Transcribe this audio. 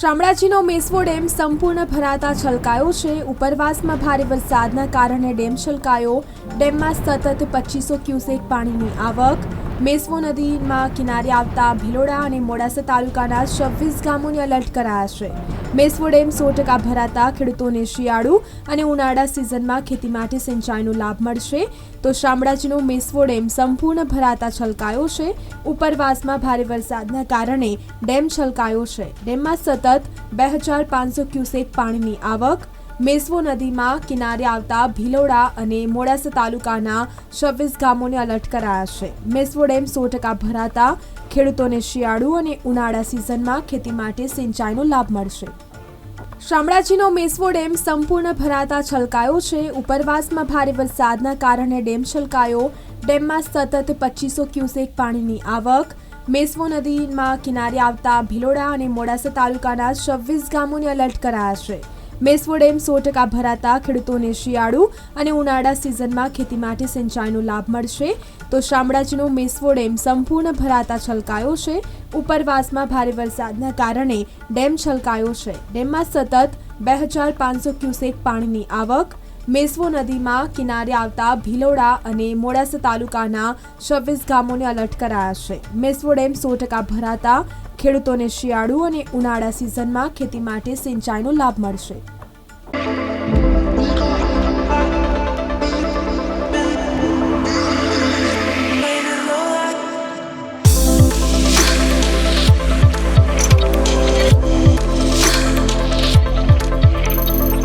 શામળાજીનો Meshvo dam સંપૂર્ણ ભરાતા છલકાયો છે. ઉપરવાસમાં ભારે વરસાદના કારણે ડેમ છલકાયો. ડેમમાં સતત પચીસો ક્યુસેક પાણીની આવક. મેસવો નદીમાં કિનારે આવતા ભિલોડા અને મોડાસા તાલુકાના છવ્વીસ ગામોને એલર્ટ કરાયા છે. મેસવો ડેમ સો ટકા ભરાતા ખેડૂતોને શિયાળુ અને ઉનાળા સિઝનમાં ખેતી માટે સિંચાઈનો લાભ મળશે. તો શામળાજીનો મેસવો ડેમ સંપૂર્ણ ભરાતા છલકાયો છે. ઉપરવાસમાં ભારે વરસાદના કારણે ડેમ છલકાયો છે. ડેમમાં સતત બે હજાર પાંચસો ક્યુસેક પાણીની આવક મેસવો નદીમાં કિનારે આવતા ભિલોડા અને મોડાસા તાલુકાના છવ્વીસ ગામોને અલર્ટ કરાયા છે. મેસવો ડેમ સો ટકા ભરાતા ખેડૂતોને શિયાળુ અને ઉનાળા સિઝનમાં ખેતી માટે સિંચાઈનો લાભ મળશે. શામળાજીનો મેસવો ડેમ સંપૂર્ણ ભરાતા છલકાયો છે. ઉપરવાસમાં ભારે વરસાદના કારણે ડેમ છલકાયો. ડેમમાં સતત પચીસો ક્યુસેક પાણીની આવક. મેસવો નદીમાં કિનારે આવતા ભિલોડા અને મોડાસા તાલુકાના છવ્વીસ ગામોને અલર્ટ કરાયા છે. મેસવો ડેમ સો ટકા ભરાતા ખેડૂતોને શિયાળુ અને ઉનાળા સિઝનમાં ખેતી માટે સિંચાઈનો લાભ મળશે. તો શામળાજીનો મેસવો ડેમ સંપૂર્ણ ભરાતા છલકાયો છે. ઉપરવાસમાં ભારે વરસાદના કારણે ડેમ છલકાયો છે. ડેમમાં સતત બે હજાર પાંચસો ક્યુસેક પાણીની આવક. મેસવો નદીમાં કિનારે આવતા ભિલોડા અને મોડાસા તાલુકાના છવ્વીસ ગામોને અલર્ટ કરાયા છે. મેસવો ડેમ સો ટકા ભરાતા ખેડૂતોને શિયાળુ અને ઉનાળા સિઝનમાં ખેતી માટે સિંચાઈનો લાભ મળશે.